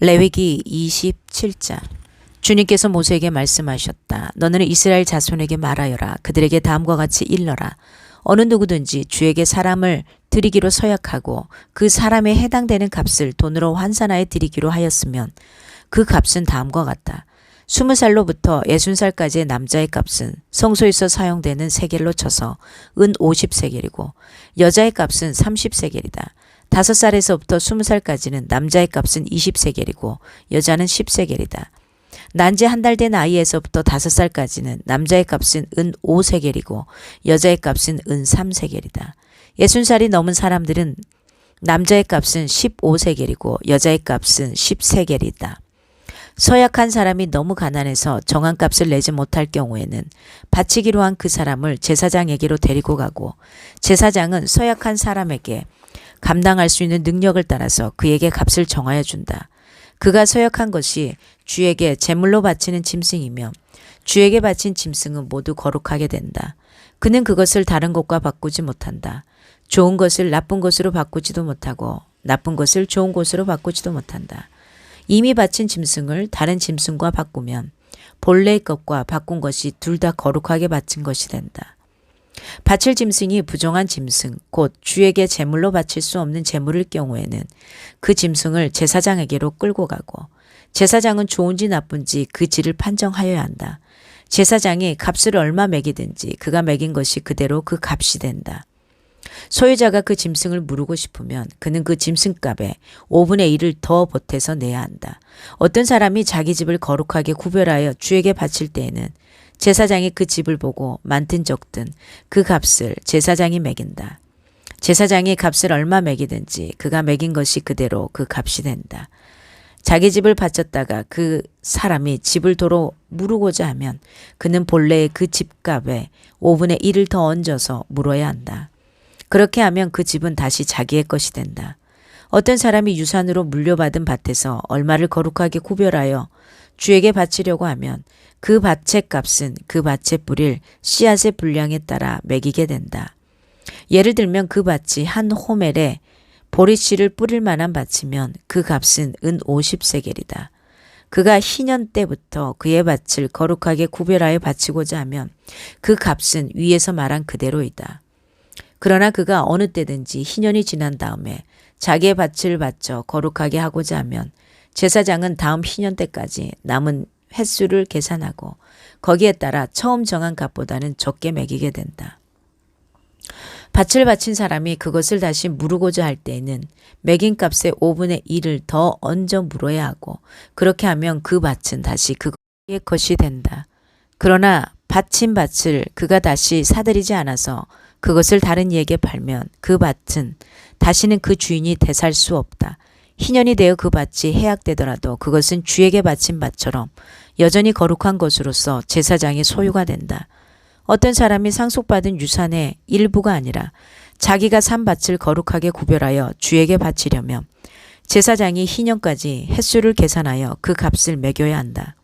레위기 27장 주님께서 모세에게 말씀하셨다. 너는 이스라엘 자손에게 말하여라. 그들에게 다음과 같이 일러라. 어느 누구든지 주에게 사람을 드리기로 서약하고 그 사람에 해당되는 값을 돈으로 환산하여 드리기로 하였으면 그 값은 다음과 같다. 스무 살로부터 예순 살까지의 남자의 값은 성소에서 사용되는 세겔로 쳐서 은 50세겔이고 여자의 값은 30세겔이다. 다섯 살에서부터 스무 살까지는 남자의 값은 20세겔이고 여자는 10세겔이다. 난지 한 달 된 아이에서부터 다섯 살까지는 남자의 값은 은 5세겔이고 여자의 값은 은 3세겔이다. 예순 살이 넘은 사람들은 남자의 값은 15세겔이고 여자의 값은 10세겔이다. 서약한 사람이 너무 가난해서 정한 값을 내지 못할 경우에는 바치기로 한 그 사람을 제사장에게로 데리고 가고 제사장은 서약한 사람에게 감당할 수 있는 능력을 따라서 그에게 값을 정하여 준다. 그가 서약한 것이 주에게 제물로 바치는 짐승이며 주에게 바친 짐승은 모두 거룩하게 된다. 그는 그것을 다른 것과 바꾸지 못한다. 좋은 것을 나쁜 것으로 바꾸지도 못하고 나쁜 것을 좋은 것으로 바꾸지도 못한다. 이미 바친 짐승을 다른 짐승과 바꾸면 본래의 것과 바꾼 것이 둘 다 거룩하게 바친 것이 된다. 바칠 짐승이 부정한 짐승, 곧 주에게 제물로 바칠 수 없는 제물일 경우에는 그 짐승을 제사장에게로 끌고 가고 제사장은 좋은지 나쁜지 그 질을 판정하여야 한다. 제사장이 값을 얼마 매기든지 그가 매긴 것이 그대로 그 값이 된다. 소유자가 그 짐승을 무르고 싶으면 그는 그 짐승값에 5분의 1을 더 보태서 내야 한다. 어떤 사람이 자기 집을 거룩하게 구별하여 주에게 바칠 때에는 제사장이 그 집을 보고 많든 적든 그 값을 제사장이 매긴다. 제사장이 값을 얼마 매기든지 그가 매긴 것이 그대로 그 값이 된다. 자기 집을 바쳤다가 그 사람이 집을 도로 무르고자 하면 그는 본래의 그 집값에 5분의 1을 더 얹어서 물어야 한다. 그렇게 하면 그 집은 다시 자기의 것이 된다. 어떤 사람이 유산으로 물려받은 밭에서 얼마를 거룩하게 구별하여 주에게 바치려고 하면 그 밭의 값은 그 밭에 뿌릴 씨앗의 분량에 따라 매기게 된다. 예를 들면 그 밭이 한 호멜에 보리씨를 뿌릴 만한 밭이면 그 값은 은 50세겔이다. 그가 희년 때부터 그의 밭을 거룩하게 구별하여 바치고자 하면 그 값은 위에서 말한 그대로이다. 그러나 그가 어느 때든지 희년이 지난 다음에 자기의 밭을 바쳐 거룩하게 하고자 하면 제사장은 다음 희년 때까지 남은 횟수를 계산하고 거기에 따라 처음 정한 값보다는 적게 매기게 된다. 밭을 바친 사람이 그것을 다시 무르고자 할 때에는 매긴 값의 5분의 1을 더 얹어 물어야 하고 그렇게 하면 그 밭은 다시 그의 것이 된다. 그러나 바친 밭을 그가 다시 사들이지 않아서 그것을 다른 이에게 팔면 그 밭은 다시는 그 주인이 되살 수 없다. 희년이 되어 그 밭이 해약되더라도 그것은 주에게 바친 밭처럼 여전히 거룩한 것으로서 제사장의 소유가 된다. 어떤 사람이 상속받은 유산의 일부가 아니라 자기가 산 밭을 거룩하게 구별하여 주에게 바치려면 제사장이 희년까지 횟수를 계산하여 그 값을 매겨야 한다.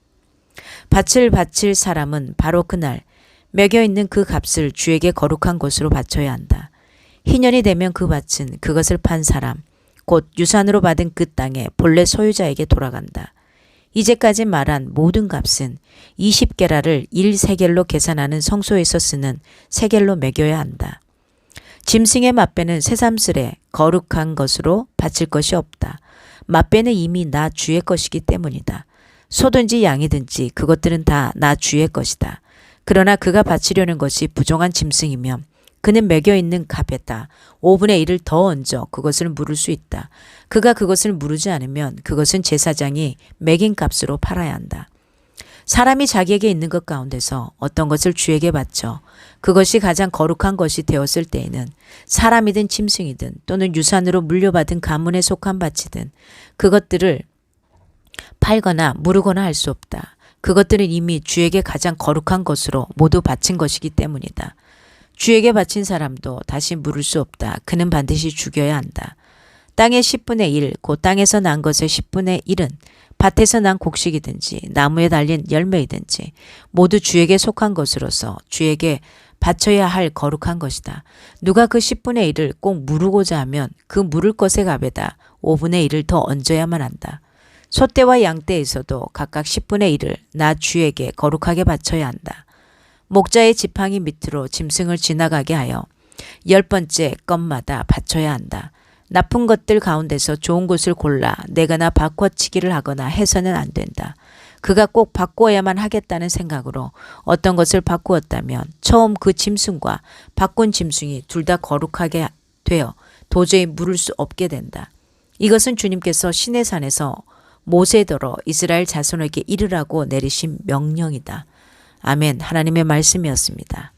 밭을 바칠 사람은 바로 그날 매겨 있는 그 값을 주에게 거룩한 것으로 바쳐야 한다. 희년이 되면 그 밭은 그것을 판 사람, 곧 유산으로 받은 그 땅의 본래 소유자에게 돌아간다. 이제까지 말한 모든 값은 20게라를 1세겔로 계산하는 성소에서 쓰는 세겔로 매겨야 한다. 짐승의 맛배는 새삼스레 거룩한 것으로 바칠 것이 없다. 맛배는 이미 나 주의 것이기 때문이다. 소든지 양이든지 그것들은 다 나 주의 것이다. 그러나 그가 바치려는 것이 부정한 짐승이면 그는 매겨 있는 값에다 5분의 1을 더 얹어 그것을 물을 수 있다. 그가 그것을 물으지 않으면 그것은 제사장이 매긴 값으로 팔아야 한다. 사람이 자기에게 있는 것 가운데서 어떤 것을 주에게 바쳐 그것이 가장 거룩한 것이 되었을 때에는 사람이든 짐승이든 또는 유산으로 물려받은 가문에 속한 밭이든 그것들을 팔거나 무르거나 할 수 없다. 그것들은 이미 주에게 가장 거룩한 것으로 모두 바친 것이기 때문이다. 주에게 바친 사람도 다시 물을 수 없다. 그는 반드시 죽여야 한다. 땅의 10분의 1, 곧 땅에서 난 것의 10분의 1은 밭에서 난 곡식이든지 나무에 달린 열매이든지 모두 주에게 속한 것으로서 주에게 바쳐야 할 거룩한 것이다. 누가 그 10분의 1을 꼭 무르고자 하면 그 물을 것의 값에다 5분의 1을 더 얹어야만 한다. 소떼와 양떼에서도 각각 10분의 1을 나 주에게 거룩하게 바쳐야 한다. 목자의 지팡이 밑으로 짐승을 지나가게 하여 열 번째 건마다 바쳐야 한다. 나쁜 것들 가운데서 좋은 것을 골라 내가나 바꿔치기를 하거나 해서는 안 된다. 그가 꼭 바꾸어야만 하겠다는 생각으로 어떤 것을 바꾸었다면 처음 그 짐승과 바꾼 짐승이 둘 다 거룩하게 되어 도저히 물을 수 없게 된다. 이것은 주님께서 시내산에서 모세더러 이스라엘 자손에게 이르라고 내리신 명령이다. 아멘. 하나님의 말씀이었습니다.